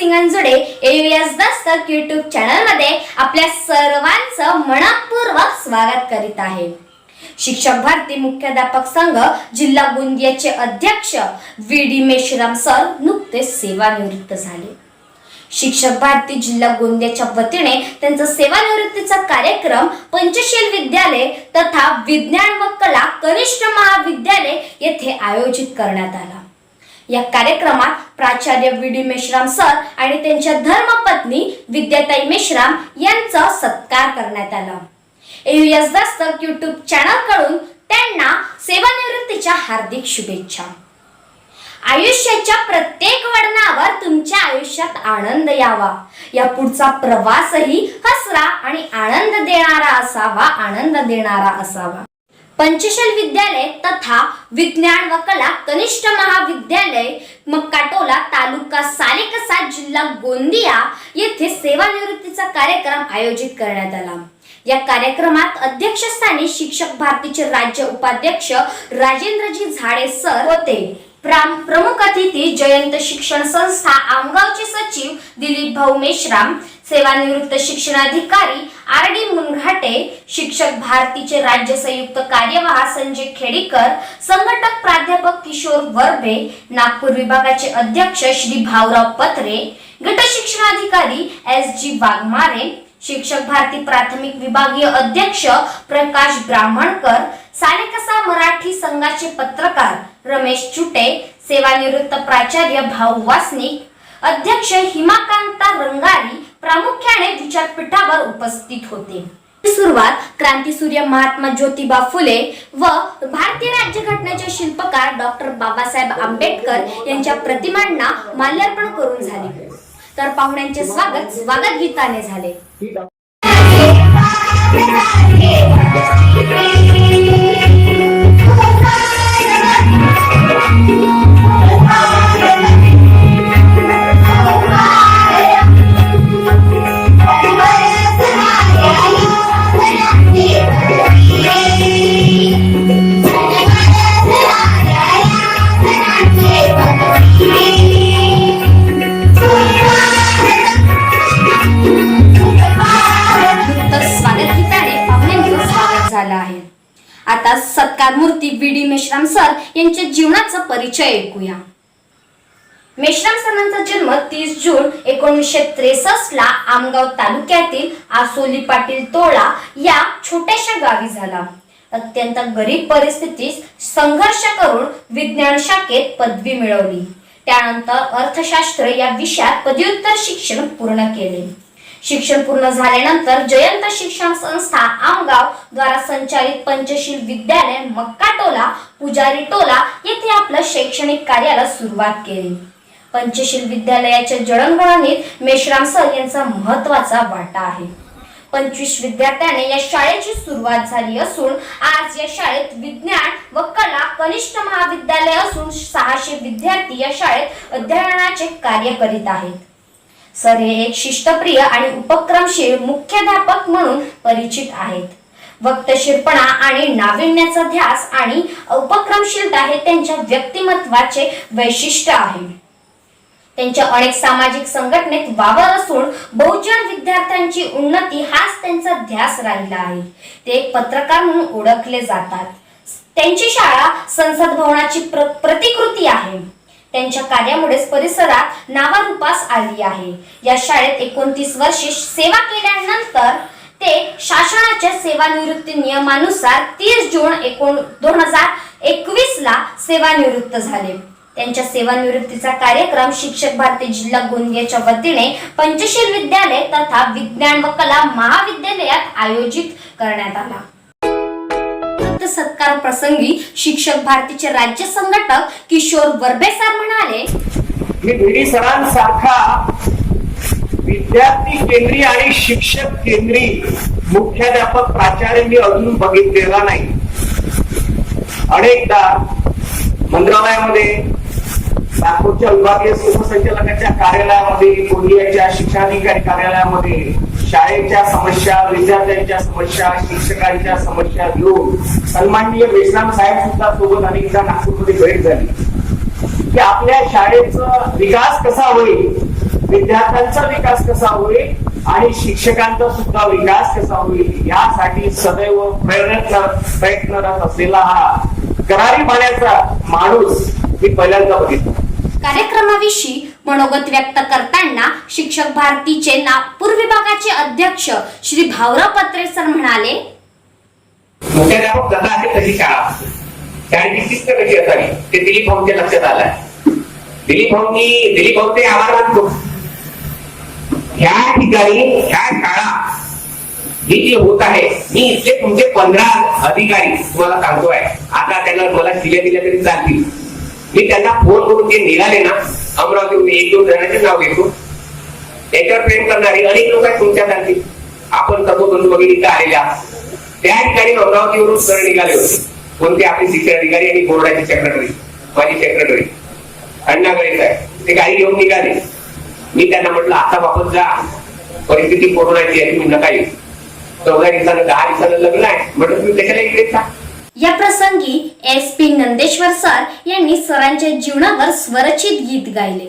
सिंगांजुडे AVS Dastak YouTube चॅनलमध्ये आपल्या सर्वांचं मनपूर्वक स्वागत करीत आहे. शिक्षक भारती मुख्याध्यापक संघ जिल्हा गोंदियाचे अध्यक्ष व्ही डी मेश्राम सर नुकतेच सेवानिवृत्त झाले. शिक्षक भारती जिल्हा गोंदियाच्या वतीने त्यांचा सेवानिवृत्तीचा कार्यक्रम पंचशील विद्यालय तथा विज्ञान व कला कनिष्ठ महाविद्यालय येथे आयोजित करण्यात आला. या कार्यक्रमात प्राचार्य व्ही. डी. मेश्राम सर आणि त्यांच्या धर्मपत्नी विद्याताई मेश्राम यांचा सत्कार करण्यात आला. एस दस्तक युट्यूब चॅनलकडून त्यांना सेवानिवृत्तीच्या हार्दिक शुभेच्छा. आयुष्याच्या प्रत्येक वळणावर तुमच्या आयुष्यात आनंद यावा. या पुढचा प्रवासही हसरा आणि आनंद देणारा असावा आनंद देणारा असावा. पंचशील विद्यालय तथा विज्ञान व कला कनिष्ठ महाविद्यालय मक्काटोला तालुका सालेकसा जिल्हा गोंदिया येथे सेवानिवृत्तीचा कार्यक्रम आयोजित करण्यात आला. या कार्यक्रमात अध्यक्षस्थानी शिक्षक भारतीचे राज्य उपाध्यक्ष राजेंद्रजी झाडे सर होते. प्रमुख अतिथी जयंत शिक्षण संस्था आमगावचे सचिव दिलीप भाऊ मेश्राम सेवानिवृत्त शिक्षणाधिकारी आर डी मुनघाटे शिक्षक भारतीचे राज्य संयुक्त कार्यवाह संजय खेडीकर संघटक प्राध्यापक किशोर वर्बे नागपूर विभागाचे अध्यक्ष श्री भाऊराव पत्रे गट शिक्षणाधिकारी एस जी वाघमारे शिक्षक भारती प्राथमिक विभागीय अध्यक्ष प्रकाश ब्राह्मणकर सालेकसा मराठी संघाचे पत्रकार रमेश चुटे सेवानिवृत्त प्राचार्य भाऊ वासनिक अध्यक्ष हिमाकांता रंगारी प्रामुख्याने विचारपीठावर उपस्थित होते. सुरुवात क्रांतीसूर्य महात्मा ज्योतिबा फुले व भारतीय राज्यघटनेचे शिल्पकार डॉक्टर बाबासाहेब आंबेडकर यांच्या प्रतिमांना माल्यार्पण करून झाली. तर पाहुण्यांचे स्वागत स्वागत गीताने झाले मेश्राम सर यांच्या जीवनाचा परिचय ऐकूया. मेश्राम सरांचा जन्म तीस जून एकोणीसशे त्रेसष्ट ला आमगाव तालुक्यातील आसोली पाटील तोळा या छोट्याशा गावी झाला. अत्यंत गरीब परिस्थितीत संघर्ष करून विज्ञान शाखेत पदवी मिळवली. त्यानंतर अर्थशास्त्र या विषयात पदव्युत्तर शिक्षण पूर्ण केले. शिक्षण पूर्ण झाल्यानंतर जयंत शिक्षण संस्था आमगाव द्वारा संचालित पंचशील विद्यालय मक्काटोला पुजारी टोला येथे आपलं शैक्षणिक कार्याला सुरुवात केली. पंचशील विद्यालयाच्या जडणघडणीत मेश्राम सर यांचा महत्त्वाचा वाटा आहे. पंचवीस विद्यार्थ्याने या शाळेची सुरुवात झाली असून आज या शाळेत विज्ञान व कला कनिष्ठ महाविद्यालय असून सहाशे विद्यार्थी या शाळेत अध्ययनाचे कार्य करीत आहेत. सर हे एक शिस्तप्रिय आणि उपक्रमशील मुख्याध्यापक म्हणून परिचित आहेत. वक्तशीरपणा आणि नाविन्याचा ध्यास आणि उपक्रमशीलता हे त्यांच्या व्यक्तिमत्वाचे वैशिष्ट्य आहे. त्यांच्या अनेक सामाजिक संघटनेत वावर असून बहुजन विद्यार्थ्यांची उन्नती हाच त्यांचा ध्यास राहिला आहे. ते एक पत्रकार म्हणून ओळखले जातात. त्यांची शाळा संसद भवनाची प्र प्रतिकृती आहे. त्यांच्या कार्यामुळेच परिसरात नावारूपास आली आहे. या शाळेत एकोणतीस वर्षे सेवा केल्यानंतर ते शासनाच्या सेवानिवृत्ती नियमानुसार तीस जून एकोण दोन हजार एकवीस ला सेवानिवृत्त झाले. त्यांच्या सेवानिवृत्तीचा कार्यक्रम शिक्षक भारती जिल्हा गोंदियाच्या वतीने पंचशील विद्यालय तथा विज्ञान व कला महाविद्यालयात आयोजित करण्यात आला. सत्कार सत्कार प्रसंगी शिक्षक भारतीचे राज्य संघटक किशोर वरबे सर म्हणाले मी सरांसारखा विद्यार्थी केंद्री आणि शिक्षक केंद्री मुख्याध्यापक प्राचार्य मी अजून बघितलेला नाही. अनेकदा मंत्रालयामध्ये नागपूरच्या विभागीय सहसंचालकाच्या कार्यालयामध्ये गोंदियाच्या शिक्षणाधिकारी कार्यालयामध्ये शाळेच्या समस्या विद्यार्थ्यांच्या समस्या शिक्षकांच्या समस्या घेऊन सन्माननीय मेश्राम साहेब सुद्धा सोबत अनेकदा नागपूरमध्ये भेट झाली. की आपल्या शाळेचा विकास कसा होईल विद्यार्थ्यांचा विकास कसा होईल आणि शिक्षकांचा सुद्धा विकास कसा होईल यासाठी सदैव प्रयत्न प्रयत्नरत असलेला हा करारी पाण्याचा माणूस मी पहिल्यांदा बघितला. कार्यक्रमाविषयी मनोगत व्यक्त करताना शिक्षक भारतीचे नागपूर विभागाचे अध्यक्ष श्री भाऊराव पत्रे सर म्हणाले मुख्याध्यापक आहे तशी शाळा. शाळेची शिस्त कशी असावी? ते दिलीप भाऊंच्या लक्षात दिलीप भाऊंनी दिलीप आभार मानतो. ह्या ठिकाणी ह्या शाळा ही जी होत आहे मी इथले तुमचे पंधरा अधिकारी तुम्हाला सांगतोय. आता त्यांना मला दिल्या दिल्या तरी चालतील. मी त्यांना फोन करून जे निघाले ना अमरावतीहून एक दोन जणांचे नाव घेतो. त्याच्यावर प्रेम करणारी अनेक लोक आहेत तुमच्यासारखी आपण सर्व वगैरे भगिनी इथं आलेल्या त्या ठिकाणी अमरावतीवरून सर निघाले होते. कोणते आपले शिक्षण अधिकारी आणि बोर्डाचे सेक्रेटरी माझी सेक्रेटरी अण्णा गळे ते गाडी घेऊन निघाले. मी त्यांना म्हटलं आता वापस जा. परिस्थिती कोरोनाची आहे तुम्ही नका येऊ. चौदा दिवसानं दहा दिवसानं लग्न आहे. म्हटलं तुम्ही कशाला इकडे जा या प्रसंगी एस पी नंदेश्वर सर यांनी सरांच्या जीवनावर स्वरचित गीत गायले.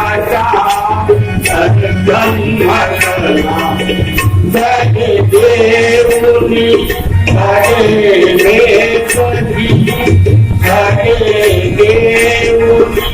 जगे देवनी जगे देवनी जगे देवनी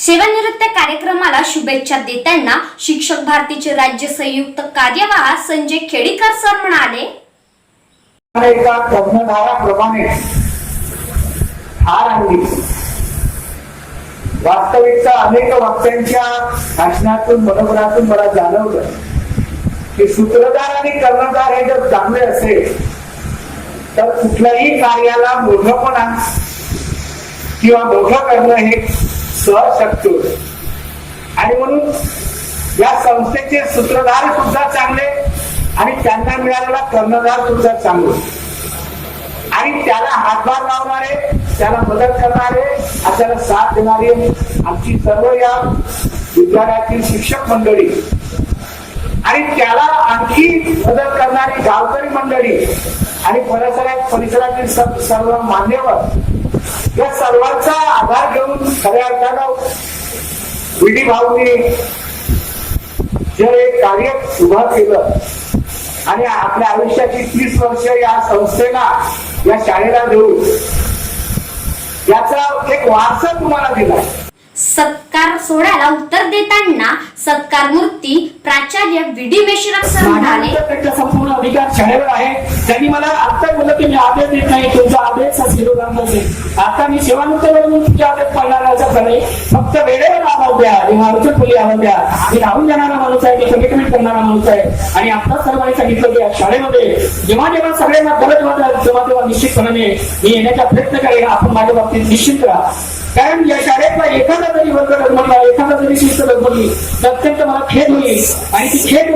सेवानिवृत्त कार्यक्रमाला शुभेच्छा देताना शिक्षक भारतीचे राज्य संयुक्त कार्यवाह संजय खेडीकर सर म्हणाले एका कर्णधाराप्रमाणे वास्तविकता अनेक वक्त्यांच्या भाषणातून मनोगरातून मला जाणवलं की सूत्रधार आणि कर्णधार हे जर चांगले असेल तर कुठल्याही कार्याला मोठपणा किंवा मोठं करणं हे सहज शक्य आणि म्हणून या संस्थेचे सूत्रधार सुद्धा चांगले आणि त्यांना मिळालेला कर्णधार सुद्धा चांगले. आणि त्याला हातभार लावणारे त्याला मदत करणारे आणि त्याला साथ देणारे आमची सर्व या विद्यालयातील शिक्षक मंडळी. आणि त्याला आणखी मदत करणारी गावकरी मंडळी आणि परिसरात परिसरातील सर्व सर्व मान्यवर या सर्वांचा आधार घेऊन खऱ्या अर्थानं विधी भाऊनी जे एक कार्य उभं केलं आणि आपल्या आयुष्याची तीस वर्ष या संस्थेला या शाळेला देऊन याचा एक वारसा तुम्हाला दिला. सत्कार सोहळ्याला उत्तर देताना सत्कार मूर्ती प्राचार्य विडी मेश्राम सर म्हणाले संपूर्ण अधिकार शाळेवर आहे. त्यांनी मला आता बोललं की मी आदेश देत नाही. तुमचा आदेश आता मी म्हणून तुमचे आदेश पाळणार असं नाही फक्त वेळेवर आवाज द्या. जेव्हा अडचण खोली आवाज द्या. मी राहून जाणारा माणूस आहे. मी कमिटमेंट करणारा माणूस आहे. आणि आता सर्वांनी सांगितलं की या शाळेमध्ये जेव्हा जेव्हा सगळ्यांना गरज वाटेल तेव्हा तेव्हा निश्चितपणे मी येण्याचा प्रयत्न करेन. आपण माझ्या बाबतीत निश्चित राहा. कारण या शाळेतला एखादा जरी वर्ग डगमगला एखादा जरी शिस्त डगमगली तर अत्यंत मला खेद होईल. आणि ती खेद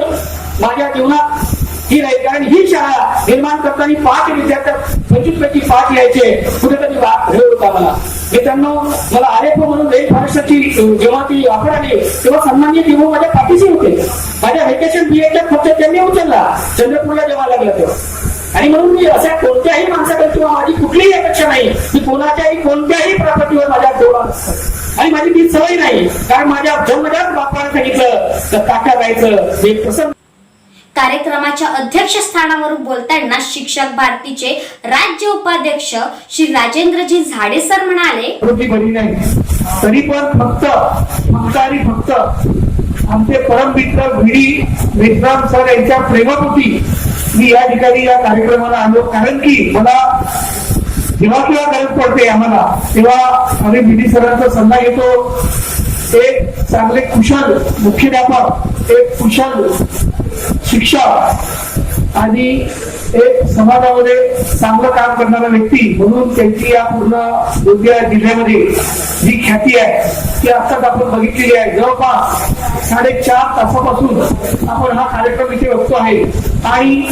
माझ्या जीवनात ही राहील. कारण ही शाळा निर्माण करताना पाच विद्यार्थ्यात पंचवीस पैकी पाच यायचे. कुठेतरी वाद घडवत होता मला. मित्रांनो मला आरेफ म्हणून एक महाराष्ट्राची जेव्हा ती ऑफर आली तेव्हा सन्मान्य तेव्हा माझ्या पाठीशी होते. माझ्या व्हॅकेशन बी एच्या खर्च त्यांनी उचलला. चंद्रपूरला जेव्हा लागला तेव्हा. आणि म्हणून मी अशा कोणत्याही माणसाकडे किंवा माझी कुठलीही अपेक्षा नाही की कोणाच्याही कोणत्याही प्रॉपर्टीवर माझ्या डोळा असतात आणि माझी ती सवय नाही. कारण माझ्या जन्मजात बापाने सांगितलं तर काका जायचं. हे प्रसंग कार्यक्रमाच्या अध्यक्षस्थानावरून बोलताना शिक्षक भारतीचे राज्य उपाध्यक्ष श्री राजेंद्रजी झाडे सर म्हणाले नाही. तरी पण फक्त फक्त आणि फक्त. आमचे परममित्र भिडी विक्रम सर यांच्या प्रेमापोटी मी या ठिकाणी या कार्यक्रमाला आलो. कारण की मला जेव्हा केव्हा गरज पडते आम्हाला तेव्हा आम्ही भिडी सरांचा सल्ला घेतो. एक चांगले कुशल मुख्याध्यापक एक कुशल शिक्षक आणि एक समाजामध्ये चांगलं काम करणारा व्यक्ती म्हणून त्यांची या पूर्ण गोंदिया जिल्ह्यामध्ये जी ख्याती आहे ती आताच आपण बघितलेली आहे. जवळपास साडेचार तासापासून आपण हा कार्यक्रम इथे बघतो आहे. आणि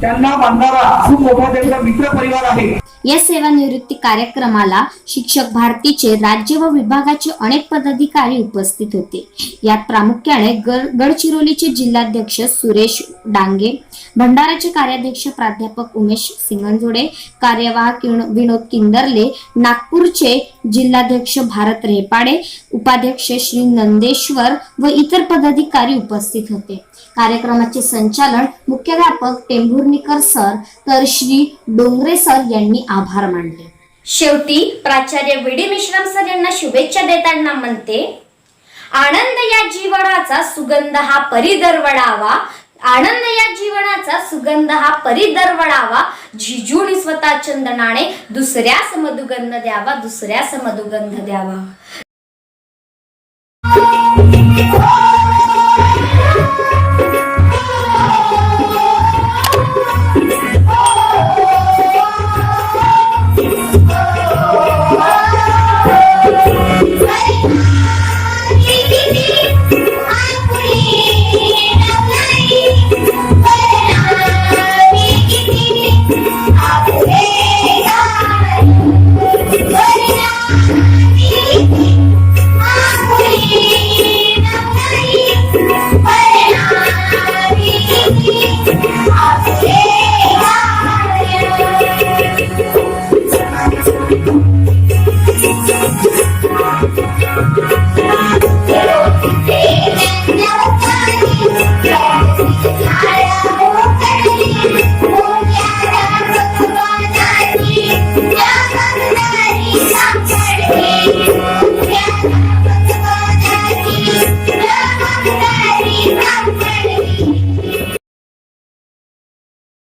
त्यांना मानणारा खूप मोठा त्यांचा मित्र परिवार आहे. या सेवानिवृत्ती कार्यक्रमाला शिक्षक भारतीचे राज्य व विभागाचे अनेक पदाधिकारी उपस्थित होते. यात प्रामुख्याने गडचिरोलीचे जिल्हाध्यक्ष सुरेश डांगे भंडाराचे कार्याध्यक्ष प्राध्यापक उमेश सिंगनजोडे कार्यवाहक विनोद किंदरले नागपूरचे जिल्हाध्यक्ष भारत रेपाडे उपाध्यक्ष श्री नंदेश्वर व इतर पदाधिकारी उपस्थित होते. कार्यक्रमाचे संचालन मुख्याध्यापक टेंभुर्णीकर सर तर श्री डोंगरे सर यांनी आभार मानले शेवटी प्राचार्य विडी मिश्रम सर यांना शुभेच्छा देताना म्हणते आनंद या जीवनाचा सुगंध हा परिदरवडावा आनंद या जीवनाचा सुगंध हा परिदरवडावा झिजून स्वतः चंदनाने दुसऱ्यास मधुगंध द्यावा दुसऱ्यास मधुगंध द्यावा.